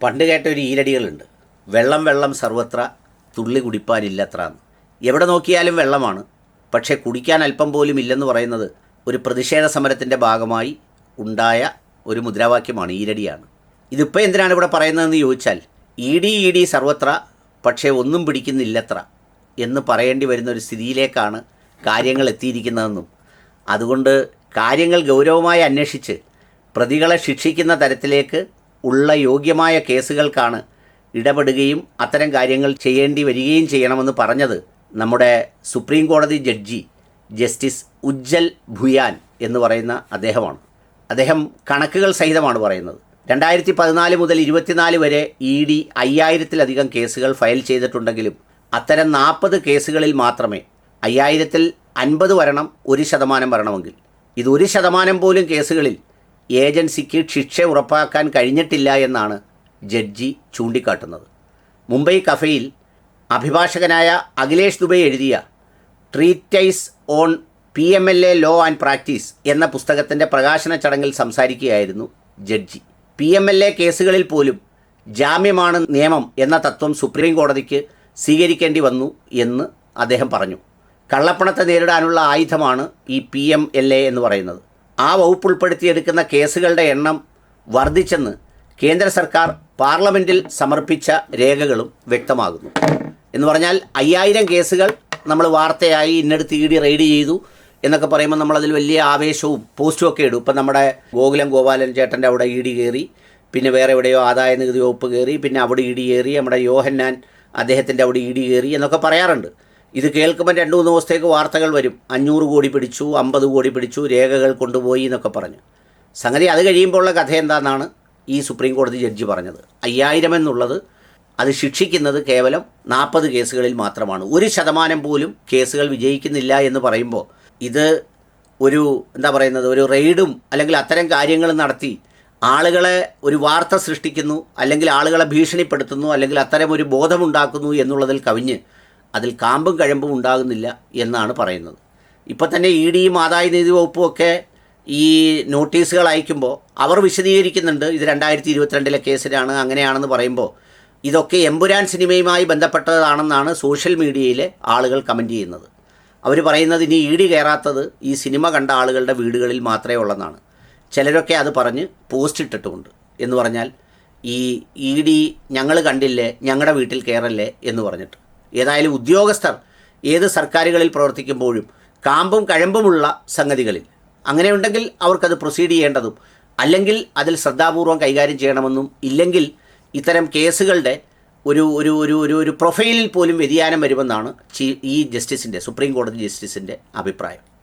പണ്ട് കേട്ട ഒരു ഈരടികളുണ്ട് വെള്ളം വെള്ളം സർവത്ര തുള്ളി കുടിപ്പാനില്ലത്ര എവിടെ നോക്കിയാലും വെള്ളമാണ്. പക്ഷേ കുടിക്കാൻ അല്പം പോലും ഇല്ലെന്ന് പറയുന്നത് ഒരു പ്രതിഷേധ സമരത്തിന്റെ ഭാഗമായി ഉണ്ടായ ഒരു മുദ്രാവാക്യമാണ് ഈരടിയാണ് ഇതിപ്പോൾ എന്തിനാണ് ഇവിടെ പറയുന്നതെന്ന് ചോദിച്ചാൽ ഇ ഡി ഇ ഡി സർവത്ര പക്ഷേ ഒന്നും പിടിക്കുന്നില്ലത്ര എന്ന് പറയേണ്ടി വരുന്ന ഒരു സ്ഥിതിയിലേക്കാണ് കാര്യങ്ങൾ എത്തിയിരിക്കുന്നതെന്നും അതുകൊണ്ട് കാര്യങ്ങൾ ഗൗരവമായി അന്വേഷിച്ച് പ്രതികളെ ശിക്ഷിക്കുന്ന തരത്തിലേക്ക് ഉള്ള യോഗ്യമായ കേസുകൾക്കാണ് ഇടപെടുകയും അത്തരം കാര്യങ്ങൾ ചെയ്യേണ്ടി വരികയും ചെയ്യണമെന്ന് പറഞ്ഞത് നമ്മുടെ സുപ്രീം കോടതി ജഡ്ജി ജസ്റ്റിസ് ഉജ്ജൽ ഭുയാൻ എന്ന് പറയുന്ന അദ്ദേഹമാണ്. അദ്ദേഹം കണക്കുകൾ സഹിതമാണ് പറയുന്നത്. രണ്ടായിരത്തി പതിനാല് മുതൽ ഇരുപത്തിനാല് വരെ ഇ ഡി അയ്യായിരത്തിലധികം കേസുകൾ ഫയൽ ചെയ്തിട്ടുണ്ടെങ്കിലും അത്തരം നാൽപ്പത് കേസുകളിൽ മാത്രമേ അയ്യായിരത്തിൽ അൻപത് വരണം ഒരു ശതമാനം വരണമെങ്കിൽ. ഇത് ഒരു ശതമാനം പോലും കേസുകളിൽ ഏജൻസിക്ക് ശിക്ഷ ഉറപ്പാക്കാൻ കഴിഞ്ഞിട്ടില്ല എന്നാണ് ജഡ്ജി ചൂണ്ടിക്കാട്ടുന്നത്. മുംബൈ കഫയിൽ അഭിഭാഷകനായ അഖിലേഷ് ദുബൈ എഴുതിയ treatise on P M L A law and practice എന്ന പുസ്തകത്തിന്റെ പ്രകാശന ചടങ്ങിൽ സംസാരിക്കുകയായിരുന്നു judge. P M L A കേസുകളിൽ പോലും ജാമ്യമാണ് നിയമം എന്ന തത്വം സുപ്രീം കോടതിക്ക് സ്വീകരിക്കേണ്ടി വന്നു എന്ന് അദ്ദേഹം പറഞ്ഞു. കള്ളപ്പണത്തെ നേരിടാനുള്ള ആയുധമാണ് ഈ പി എം എൽ എ എന്ന് പറയുന്നത്. ആ വകുപ്പ് ഉൾപ്പെടുത്തിയെടുക്കുന്ന കേസുകളുടെ എണ്ണം വർദ്ധിച്ചെന്ന് കേന്ദ്ര സർക്കാർ പാർലമെന്റിൽ സമർപ്പിച്ച രേഖകളും വ്യക്തമാകുന്നു. എന്ന് പറഞ്ഞാൽ അയ്യായിരം കേസുകൾ നമ്മൾ വാർത്തയായി ഇന്നടുത്ത് ഇ ഡി റെയ്ഡ് ചെയ്തു എന്നൊക്കെ പറയുമ്പോൾ നമ്മളതിൽ വലിയ ആവേശവും പോസ്റ്റും ഒക്കെ ഇടും. ഇപ്പം നമ്മുടെ ഗോകുലം ഗോപാലൻ ചേട്ടന്റെ അവിടെ ഇ ഡി കയറി പിന്നെ വേറെ എവിടെയോ ആദായ നികുതി വകുപ്പ് കയറി പിന്നെ അവിടെ ഇ ഡി കയറി നമ്മുടെ യോഹന്നാൻ അദ്ദേഹത്തിന്റെ അവിടെ ഇ ഡി കയറി എന്നൊക്കെ പറയാറുണ്ട്. ഇത് കേൾക്കുമ്പോൾ രണ്ട് മൂന്ന് ദിവസത്തേക്ക് വാർത്തകൾ വരും. അഞ്ഞൂറ് കോടി പിടിച്ചു അമ്പത് കോടി പിടിച്ചു രേഖകൾ കൊണ്ടുപോയി എന്നൊക്കെ പറഞ്ഞു. സംഗതി അത് കഴിയുമ്പോൾ ഉള്ള കഥ എന്താണെന്നാണ് ഈ സുപ്രീം കോടതി ജഡ്ജി പറഞ്ഞത്. അയ്യായിരം എന്നുള്ളത് അത് ശിക്ഷിക്കുന്നത് കേവലം നാൽപ്പത് കേസുകളിൽ മാത്രമാണ്. ഒരു ശതമാനം പോലും കേസുകൾ വിജയിക്കുന്നില്ല എന്ന് പറയുമ്പോൾ ഇത് ഒരു എന്താ പറയുന്നത് ഒരു റെയ്ഡും അല്ലെങ്കിൽ അത്തരം കാര്യങ്ങൾ നടത്തി ആളുകളെ ഒരു വാർത്ത സൃഷ്ടിക്കുന്നു അല്ലെങ്കിൽ ആളുകളെ ഭീഷണിപ്പെടുത്തുന്നു അല്ലെങ്കിൽ അത്തരം ഒരു ബോധമുണ്ടാക്കുന്നു എന്നുള്ളതിൽ കവിഞ്ഞ് അതിൽ കാമ്പും കഴമ്പും ഉണ്ടാകുന്നില്ല എന്നാണ് പറയുന്നത്. ഇപ്പം തന്നെ ഇ ഡിയും ആദായ നികുതി വകുപ്പും ഒക്കെ ഈ നോട്ടീസുകൾ അയക്കുമ്പോൾ അവർ വിശദീകരിക്കുന്നുണ്ട് ഇത് രണ്ടായിരത്തി ഇരുപത്തിരണ്ടിലെ കേസിലാണ് അങ്ങനെയാണെന്ന് പറയുമ്പോൾ ഇതൊക്കെ എമ്പുരാൻ സിനിമയുമായി ബന്ധപ്പെട്ടതാണെന്നാണ് സോഷ്യൽ മീഡിയയിലെ ആളുകൾ കമന്റ് ചെയ്യുന്നത്. അവർ പറയുന്നത് ഇനി ഇ ഡി കയറാത്തത് ഈ സിനിമ കണ്ട ആളുകളുടെ വീടുകളിൽ മാത്രമേ ഉള്ളെന്നാണ്. ചിലരൊക്കെ അത് പറഞ്ഞ് പോസ്റ്റ് ഇട്ടിട്ടുമുണ്ട് എന്ന് പറഞ്ഞാൽ ഈ ഇ ഡി ഞങ്ങൾ കണ്ടില്ലേ ഞങ്ങളുടെ വീട്ടിൽ കയറല്ലേ എന്ന് പറഞ്ഞിട്ട്. ഏതായാലും ഉദ്യോഗസ്ഥർ ഏത് സർക്കാരുകളിൽ പ്രവർത്തിക്കുമ്പോഴും കാമ്പും കഴമ്പുമുള്ള സംഗതികളിൽ. അങ്ങനെയുണ്ടെങ്കിൽ അവർക്കത് പ്രൊസീഡ് ചെയ്യേണ്ടതും അല്ലെങ്കിൽ അതിൽ ശ്രദ്ധാപൂർവം കൈകാര്യം ചെയ്യണമെന്നും ഇല്ലെങ്കിൽ ഇത്തരം കേസുകളുടെ ഒരു ഒരു ഒരു ഒരു ഒരു പ്രൊഫൈലിൽ പോലും വ്യതിയാനം വരുമെന്നാണ് ഈ ജസ്റ്റിസിന്റെ സുപ്രീം കോടതി ജസ്റ്റിസിന്റെ അഭിപ്രായം.